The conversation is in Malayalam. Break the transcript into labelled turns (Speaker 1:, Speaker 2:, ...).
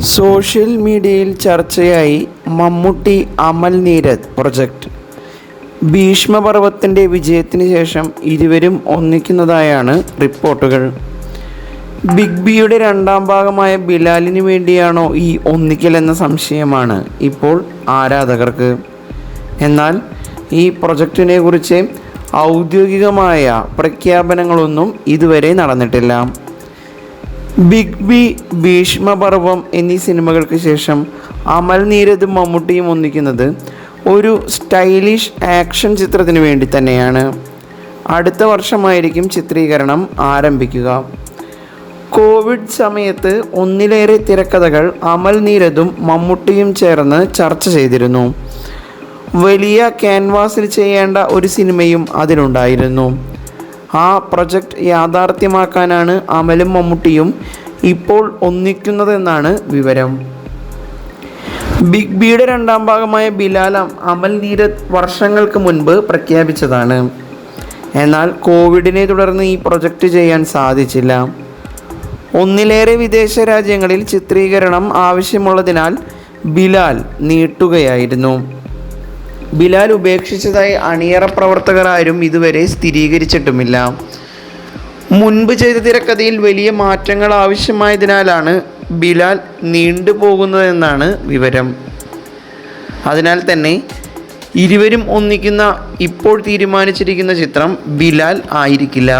Speaker 1: സോഷ്യൽ മീഡിയയിൽ ചർച്ചയായി മമ്മൂട്ടി അമൽ നീരദ് പ്രൊജക്റ്റ് ഭീഷ്മപർവത്തിന്റെ വിജയത്തിന് ശേഷം ഇരുവരും ഒന്നിക്കുന്നതായാണ് റിപ്പോർട്ടുകൾ. ബിഗ് ബിയുടെ രണ്ടാം ഭാഗമായ ബിലാലിന് വേണ്ടിയാണോ ഈ ഒന്നിക്കൽ എന്ന സംശയമാണ് ഇപ്പോൾ ആരാധകർക്ക്. എന്നാൽ ഈ പ്രൊജക്റ്റിനെ കുറിച്ച് ഔദ്യോഗികമായ പ്രഖ്യാപനങ്ങളൊന്നും ഇതുവരെ നടന്നിട്ടില്ല. ബിഗ് ബി ഭീഷ്മപർവം എന്നീ സിനിമകൾക്ക് ശേഷം അമൽ നീരദും മമ്മൂട്ടിയും ഒന്നിക്കുന്നത് ഒരു സ്റ്റൈലിഷ് ആക്ഷൻ ചിത്രത്തിന് വേണ്ടി തന്നെയാണ്. അടുത്ത വർഷമായിരിക്കും ചിത്രീകരണം ആരംഭിക്കുക. കോവിഡ് സമയത്ത് ഒന്നിലേറെ തിരക്കഥകൾ അമൽ നീരദും മമ്മൂട്ടിയും ചേർന്ന് ചർച്ച ചെയ്തിരുന്നു. വലിയ ക്യാൻവാസിൽ ചെയ്യേണ്ട ഒരു സിനിമയും അതിലുണ്ടായിരുന്നു. ആ പ്രൊജക്റ്റ് യാഥാർത്ഥ്യമാക്കാനാണ് അമലും മമ്മൂട്ടിയും ഇപ്പോൾ ഒന്നിക്കുന്നതെന്നാണ് വിവരം. ബിഗ് ബിയുടെ രണ്ടാം ഭാഗമായ ബിലാലം അമൽ നീരത് വർഷങ്ങൾക്ക് മുൻപ് പ്രഖ്യാപിച്ചതാണ്. എന്നാൽ കോവിഡിനെ തുടർന്ന് ഈ പ്രൊജക്റ്റ് ചെയ്യാൻ സാധിച്ചില്ല. ഒന്നിലേറെ വിദേശ രാജ്യങ്ങളിൽ ചിത്രീകരണം ആവശ്യമുള്ളതിനാൽ ബിലാൽ നീട്ടുകയായിരുന്നു. ബിലാൽ ഉപേക്ഷിച്ചതായി അണിയറ പ്രവർത്തകർ ആരും ഇതുവരെ സ്ഥിരീകരിച്ചിട്ടുമില്ല. മുൻപ് ചെയ്ത തിരക്കഥയിൽ വലിയ മാറ്റങ്ങൾ ആവശ്യമായതിനാലാണ് ബിലാൽ നീണ്ടുപോകുന്നതെന്നാണ് വിവരം. അതിനാൽ തന്നെ ഇരുവരും ഒന്നിക്കുന്ന ഇപ്പോൾ തീരുമാനിച്ചിരിക്കുന്ന ചിത്രം ബിലാൽ ആയിരിക്കില്ല.